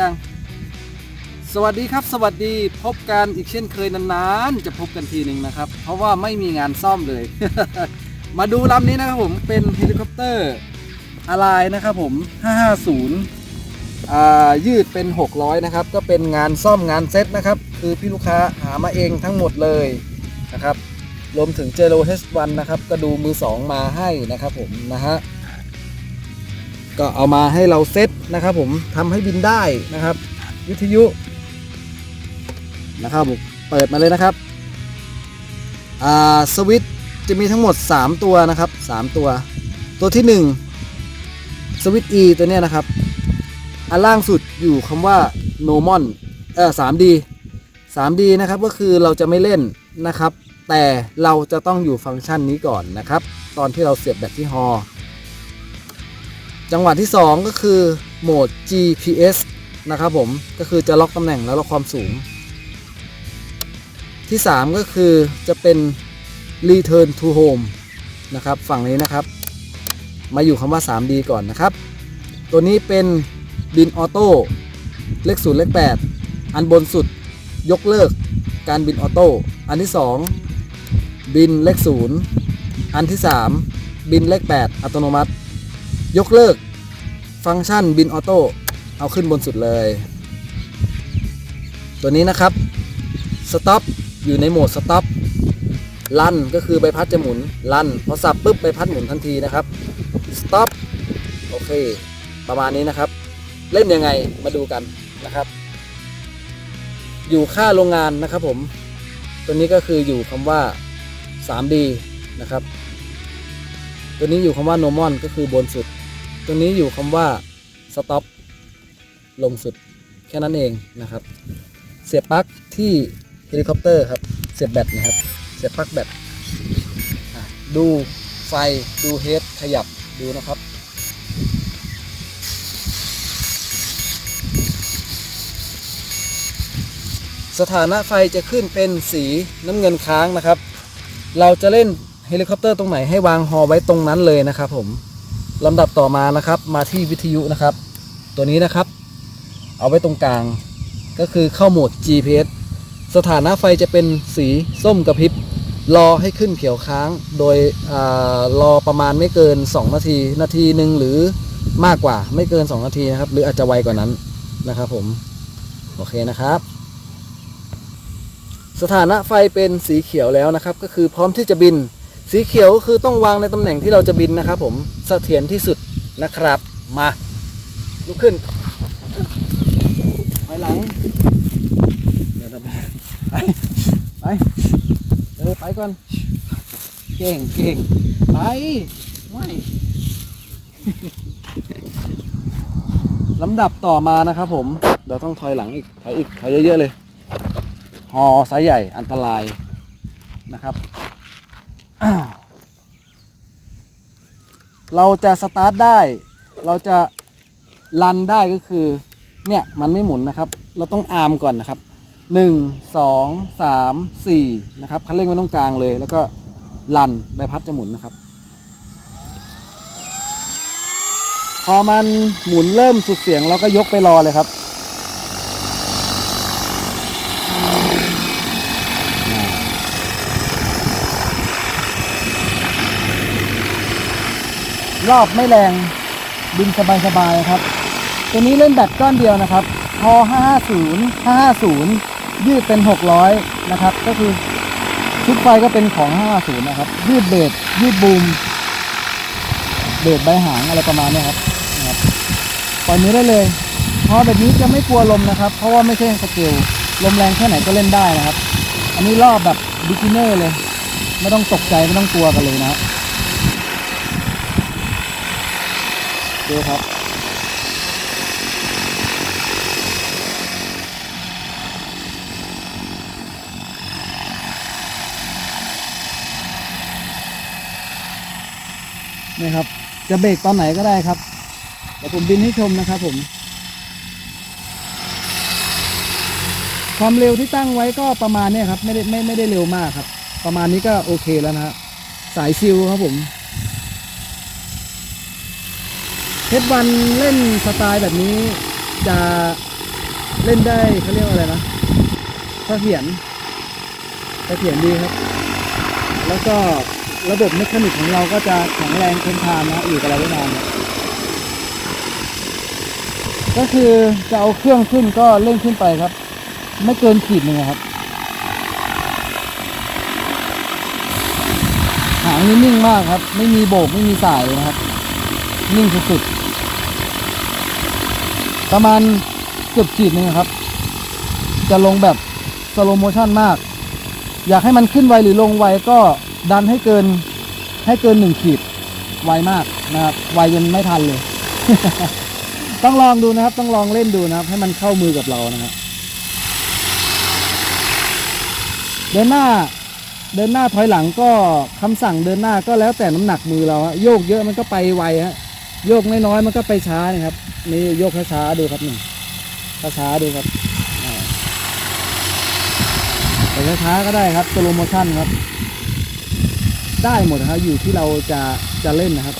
ยังสวัสดีครับ สวัสดีพบกันอีกเช่นเคยนานๆ จะพบกันทีหนึ่งนะครับ เพราะว่าไม่มีงานซ่อมเลย มาดูลำนี้นะครับผมเป็นเฮลิคอปเตอร์อะไรนะครับผม 550อ่ายืดเป็น 600 นะครับ ก็เป็นงานซ่อมงานเซ็ตนะครับ คือพี่ลูกค้าหามาเองทั้งหมดเลยนะครับรวมถึงเจโร H1 นะครับ ก็ดูมือ 2 มาให้นะครับผมนะฮะก็เอามาให้เราเซ็ต นะครับ ผมทำให้บินได้นะครับ วิทยุนะครับผมเปิดมาเลยนะครับอ่าสวิตจะมีทั้งหมด 3 ตัวนะครับ 3 ตัว ตัวที่ 1 สวิต E ตัวเนี้ยนะครับ อันล่างสุดอยู่คำว่า normal เอ่อ 3D 3D นะครับก็คือเราจะไม่เล่นนะครับ แต่เราจะต้องอยู่ฟังก์ชันนี้ก่อนนะครับ ตอนที่เราเสียบแบตที่ฮอจังหวะที่ 2 ก็คือ โหมด GPS นะครับผมก็คือจะล็อกตำแหน่งและล็อกความสูง ที่ 3 ก็คือจะเป็น Return to Home นะครับฝั่งนี้นะครับ มาอยู่คำว่า 3D ก่อนนะครับ ตัวนี้เป็นบินออโต้เลข0เลข8 อันบนสุดยกเลิกการบินออโต้อันที่ 2 บินเลข0อันที่ 3 บินเลข 8 อัตโนมัติ ยกเลิก ฟังก์ชันบินออโต้เอาขึ้นบนสุดเลย ตัวนี้นะครับสต็อปอยู่ในโหมดสต็อปลั่นก็คือใบพัดจะหมุนลั่นพอสับปุ๊บใบพัดหมุนทันทีนะครับสต็อปโอเค ประมาณนี้นะครับ เล่นยังไงมาดูกันนะครับ อยู่ค่าโรงงานนะครับผม ตัวนี้ก็คืออยู่คำว่า 3D นะครับ ตัวนี้อยู่คำว่า normal ก็คือบนสุด ตัวนี้อยู่คำว่า stop ลงสุดแค่นั้นเองนะครับ เสียบปลั๊กที่เฮลิคอปเตอร์ครับ เสียบแบตนะครับ เสียบปลั๊กแบตดูไฟดูเฮดขยับดูนะครับ สถานะไฟจะขึ้นเป็นสีน้ำเงินค้างนะครับ เราจะเล่นเฮลิคอปเตอร์ตรงไหนให้วางฮอไว้ตรงนั้นเลยนะครับผม ลำดับต่อมานะครับมาที่วิทยุนะครับ ตัวนี้นะครับ เอาไว้ตรงกลาง ก็คือเข้าโหมด GPS สถานะไฟจะเป็นสีส้มกระพริบรอให้ขึ้นเขียวค้าง โดยอารอประมาณไม่เกิน 2 นาที นาทีหนึ่งหรือมากกว่าไม่เกิน 2 นาทีนะครับ หรืออาจจะไวกว่านั้นนะครับผม โอเคนะครับ สถานะไฟเป็นสีเขียวแล้วนะครับ ก็คือพร้อมที่จะบิน สีเขียวก็คือต้องวางในตำแหน่งที่เราจะบินนะครับ ผมเสถียรที่สุดนะครับ มาลุกขึ้นไปหลังเดี๋ยวทำไปไปเออไปก่อนเก่งเก่งไปไม่ลำดับต่อมานะครับผมเราต้องถอยหลังอีกถอยอีกถอยเยอะๆเลยฮอไซส์ใหญ่อันตรายนะครับ เราจะสตาร์ทได้ เราจะรันได้ก็คือ เนี่ยมันไม่หมุนนะครับ เราต้องอาร์มก่อนนะครับหนึ่งสองสามสี่นะครับคันเร่งไว้ตรงกลางเลย แล้วก็รันใบพัดจะหมุนนะครับ พอมันหมุนเริ่มสุดเสียงเราก็ยกไปรอเลยครับ รอบไม่แรงบินสบายๆครับ ตัวนี้เล่นแบตก้อนเดียวนะครับพอ550 550 ยืดเป็น 600 นะครับ ก็คือชุดไฟก็เป็นของ 550 นะครับ ยืดเบสยืดบูมเบสใบหางอะไรประมาณนี้ครับนะครับปล่อยมือได้เลยพอแบบนี้จะไม่กลัวลมนะครับ เพราะว่าไม่ใช่สเกลลมแรงแค่ไหนก็เล่นได้นะครับ อันนี้รอบแบบบิ๊กิเนอร์เลย ไม่ต้องตกใจไม่ต้องกลัวกันเลยนะครับ ดูครับนี่ครับ จะเบรกตอนไหนก็ได้ครับเดี๋ยวผมบินให้ชมนะครับผม ความเร็วที่ตั้งไว้ก็ประมาณนี้ครับ ไม่ได้ไม่ไม่ได้เร็วมากครับ ประมาณนี้ก็โอเคแล้วนะฮะสายซิลครับผม เฮดวันเล่นสไตล์แบบนี้จะเล่นได้เขาเรียกว่าอะไรนะเสถียรเสถียรดีครับ แล้วก็ระบบเมคานิกของเราก็จะแข็งแรงทนทานนะอยู่กับเราได้นานก็คือจะเอาเครื่องขึ้นก็เร่งขึ้นไปครับ ไม่เกินขีดหนึ่งอะครับหางนี่นิ่งมากครับ ไม่มีโบกไม่มีสายเลยนะครับ นิ่งสุดๆ ประมาณเกือบขีดนึงครับ จะลงแบบสโลโมชันมาก อยากให้มันขึ้นไวหรือลงไวก็ดันให้เกินให้เกินหนึ่งขีดไวมากนะครับ ไวจนไม่ทันเลย ต้องลองดูนะครับ ต้องลองเล่นดูนะครับ ให้มันเข้ามือกับเรานะครับเดินหน้าเดินหน้าถอยหลังก็คำสั่งเดินหน้าก็แล้วแต่น้ำหนักมือเราโยกเยอะมันก็ไปไวฮะ โยกน้อยๆมันก็ไปช้านะครับ นี่โยกช้าๆดูครับนี่ช้าๆดูครับอ่าแต่ช้าๆก็ได้ครับสโลโมชั่นครับ ได้หมดครับอยู่ที่เราจะจะเล่นนะครับ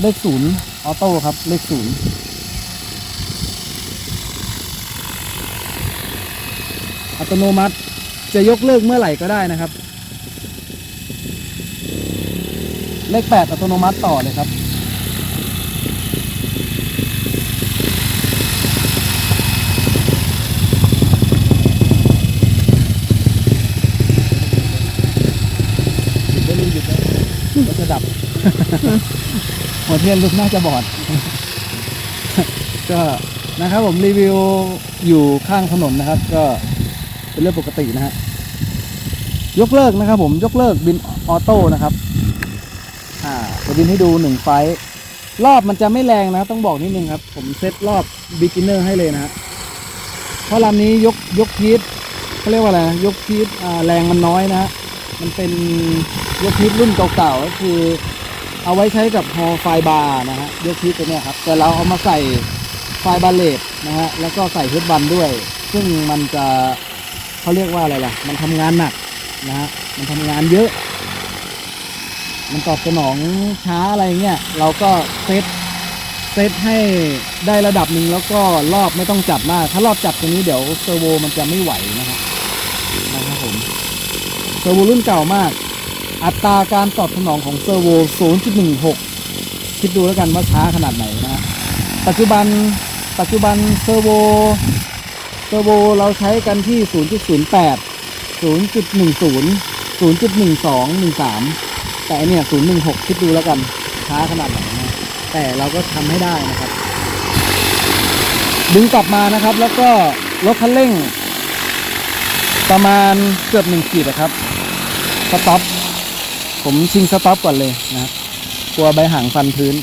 เลขศูนย์ออโต้ครับ เลขศูนย์อัตโนมัติจะยกเลิกเมื่อไหร่ก็ได้นะครับ เลขแปดอัตโนมัติต่อเลยครับ หยุดได้เลยหยุดได้ก็จะดับ หัว เทียนลุกน่าจะบอด ก็นะครับผมรีวิวอยู่ข้างถนนนะครับ ก็เป็นเรื่องปกตินะฮะยกเลิกนะครับ ผมยกเลิกบินออโต้นะครับ อ่าจะบินให้ดูหนึ่งไฟรอบมันจะไม่แรงนะต้องบอกนิดนึงครับ ผมเซตรอบ b ิ g เนอร์ให้เลยนะฮะเพราะลำนี้ยกยกพีทเขาเรียกว่าอะไรยกพีทแรงมันน้อยนะฮะมันเป็นยกพีทรุ่นเก่าๆก็คือ เอาไว้ใช้กับฮอไฟบาร์นะฮะยกพีทตัวเนี้ยครับแต่เราเอามาใส่ไฟบาเลตนะฮะแล้วก็ใส่เฮดบันด้วย ซึ่งมันจะเขาเรียกว่าอะไรล่ะ มันทำงานหนักนะฮะมันทำงานเยอะ มันตอบสนองช้าอะไรเงี้ยเราก็เซตเซตให้ได้ระดับหนึ่งแล้วก็รอบไม่ต้องจับมาก ถ้ารอบจับตรงนี้เดี๋ยวเซอร์โวมันจะไม่ไหวนะครับนะครับผมเซอร์โวรุ่นเก่ามาก อัตราการตอบสนองของเซอร์โว 0.16 คิดดูแล้วกันว่าช้าขนาดไหนนะฮะปัจจุบันปัจจุบันเซอร์โวเซอร์โวเราใช้กันที่ 0.08 0.10 0.12 13 แต่เนี่ย 016 คิดดูแล้วกันช้าขนาดไหนนะแต่เราก็ทำให้ได้นะครับ ดึงกลับมานะครับ แล้วก็ลดคันเร่ง ประมาณเกือบหนึ่งขีดนะครับสต็อป ผมชิงสต็อปก่อนเลยนะครับกลัวใบหางฟันพื้น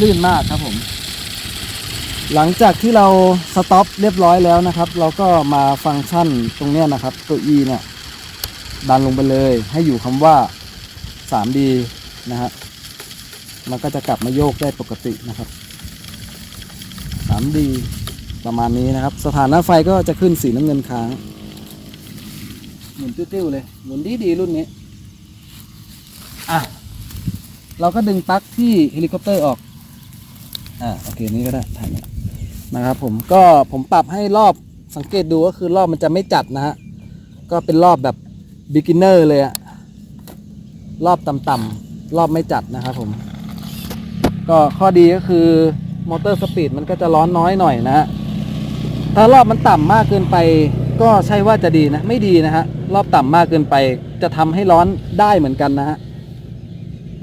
ลื่นมากครับผม หลังจากที่เราสต็อปเรียบร้อยแล้วนะครับ เราก็มาฟังก์ชันตรงเนี้ยนะครับ ตัว E เนี่ย ดันลงไปเลย ให้อยู่คำว่า 3D นะฮะมันก็จะกลับมาโยกได้ปกตินะครับ 3D ประมาณนี้นะครับ สถานะไฟก็จะขึ้นสีน้ำเงินค้าง หมุนติ้วๆเลย หมุนดีดีๆรุ่นนี้ อะ เราก็ดึงปลั๊กที่เฮลิคอปเตอร์ออก อ่าโอเคนี่ก็ได้ถ่ายนะครับผมก็ผมปรับให้รอบสังเกตดูก็คือรอบมันจะไม่จัดนะฮะ ก็เป็นรอบแบบ beginner เลยอะรอบต่ำๆรอบไม่จัดนะครับผม ก็ข้อดีก็คือมอเตอร์สปีดมันก็จะร้อนน้อยหน่อยนะฮะ ถ้ารอบมันต่ำมากเกินไป ก็ใช่ว่าจะดีนะ ไม่ดีนะฮะ รอบต่ำมากเกินไป จะทำให้ร้อนได้เหมือนกันนะฮะ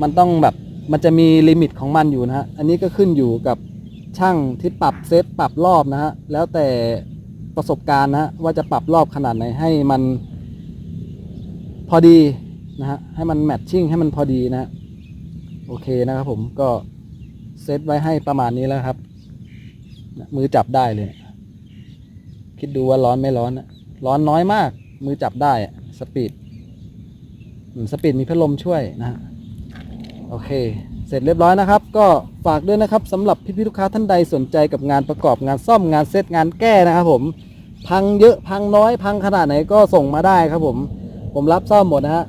มันต้องแบบมันจะมีลิมิตของมันอยู่นะฮะ อันนี้ก็ขึ้นอยู่กับช่างที่ปรับเซตปรับรอบนะฮะ แล้วแต่ประสบการณ์นะฮะว่าจะปรับรอบขนาดไหนให้มันพอดีนะฮะ ให้มันแมทชิ่งให้มันพอดีนะฮะโอเคนะครับผมก็เซตไว้ให้ประมาณนี้แล้วครับ มือจับได้เลย คิดดูว่าร้อนไม่ร้อนนะร้อนน้อยมาก มือจับได้อะสปีดสปีดมีพัดลมช่วยนะฮะโอเค เสร็จเรียบร้อยนะครับ ก็ฝากด้วยนะครับสำหรับพี่ๆลูกค้าท่านใดสนใจกับงานประกอบงานซ่อมงานเซตงานแก้นะครับผม พังเยอะพังน้อยพังขนาดไหนก็ส่งมาได้ครับผม ผมรับซ่อมหมดนะฮะ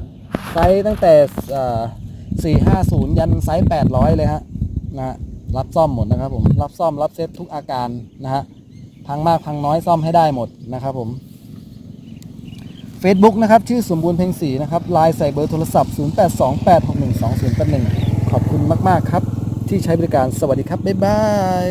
ไซส์ตั้งแต่สี่ห้าศูนย์ยันไซส์แปดร้อยเลยฮะนะฮะรับซ่อมหมดนะครับผม รับซ่อมรับเซตทุกอาการนะฮะ พังมากพังน้อยซ่อมให้ได้หมดนะครับผม Facebook นะครับ ชื่อสมบูรณ์เพ็งศรีนะครับไลน์ใส่เบอร์โทรศัพท์ 0828612081 ขอบคุณมาก ๆ ครับ ที่ใช้บริการสวัสดีครับ บ๊ายบาย